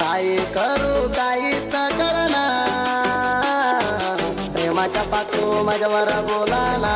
काय करू काहीच कळना. प्रेमाच्या पाखरू माझ्यावर बोलाना.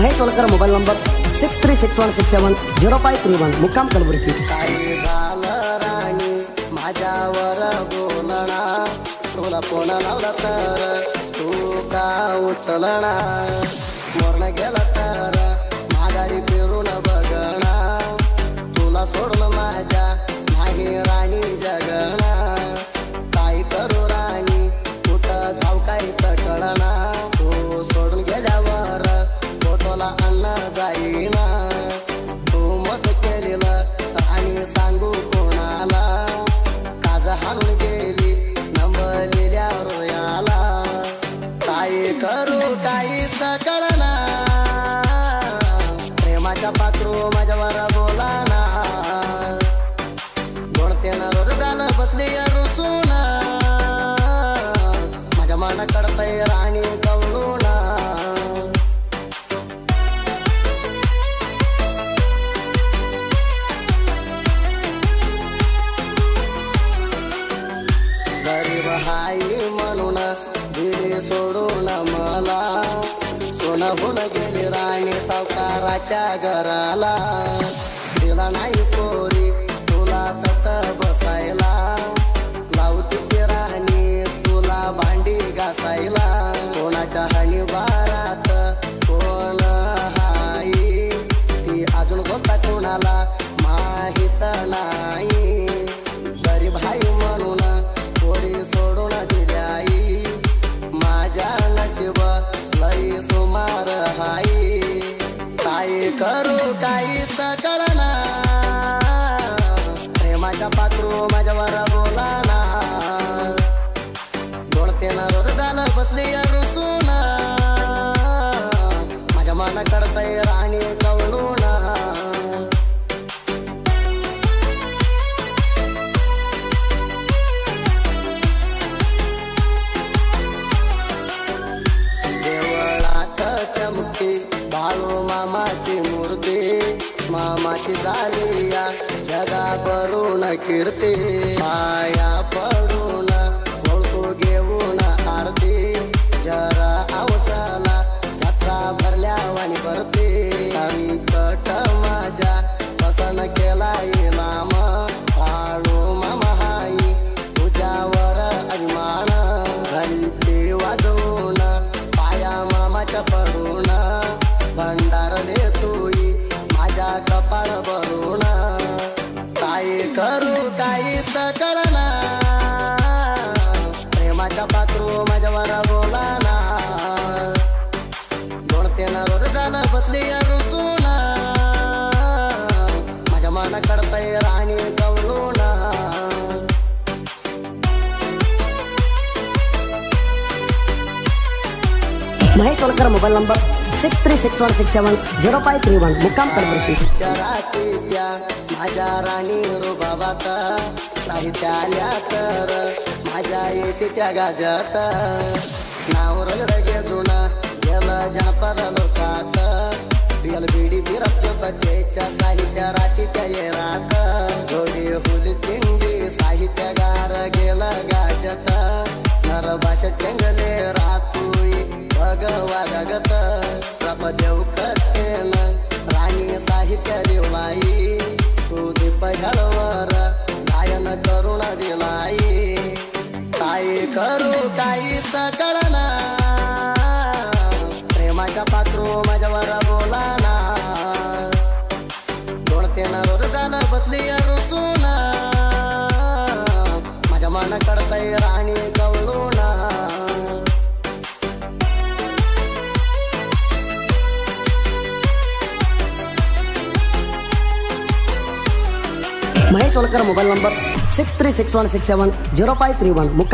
Mahesh Solkar mobile number six three six one six seven zero five three one मुक्काम कलबुर्गी. काही झालं राणी? माझ्यावर बोलणा. तुला लावला तर? तू का उचलणार? करू काहीच कळना प्रेमाच्या पाखरू माझ्यावर सोनं होऊन गेली राणी सावकाराच्या घराला. दिला नाही पोरी माझ्या पाखरू माझ्यावर बोलाना दोडतेनं रोज झालं बसली रुसून. माझ्या मान कडतय राणी कवळून या जगा कीर्ती माया पडून ओळखू घेऊन आरती. जरा आवसाला जत्रा भरल्या वाणी भरती. झालं बसली रुसून माझ्या मान कडतय राणी कवळून Mahesh Solkar mobile number six three six one six seven zero five three one मुक्काम कलबुर्गी त्या रात्रीच्या माझ्या राणी रुबाबात साहित्य आल्या तर माझ्या येते त्या गाजात नाव रगड घेऊन गेलं जनपद साहित्य रातीच्या येरात जोडी हुली तिंडी साहित्य गार गाजत. नर टेंगले रातुई भगवा जगत. प्रपदेव कथेन राणी साहित्य लिवलाई सुदीप घडवर गायन करुण दिलाई. काय करू काहीच कळना प्रेमाच्या पात्रो माझ्यावर असली अडसून माझ्या मान कडताय राणी कवळून Mahesh Valkar mobile number six three six one six seven zero five three one ಮುಖ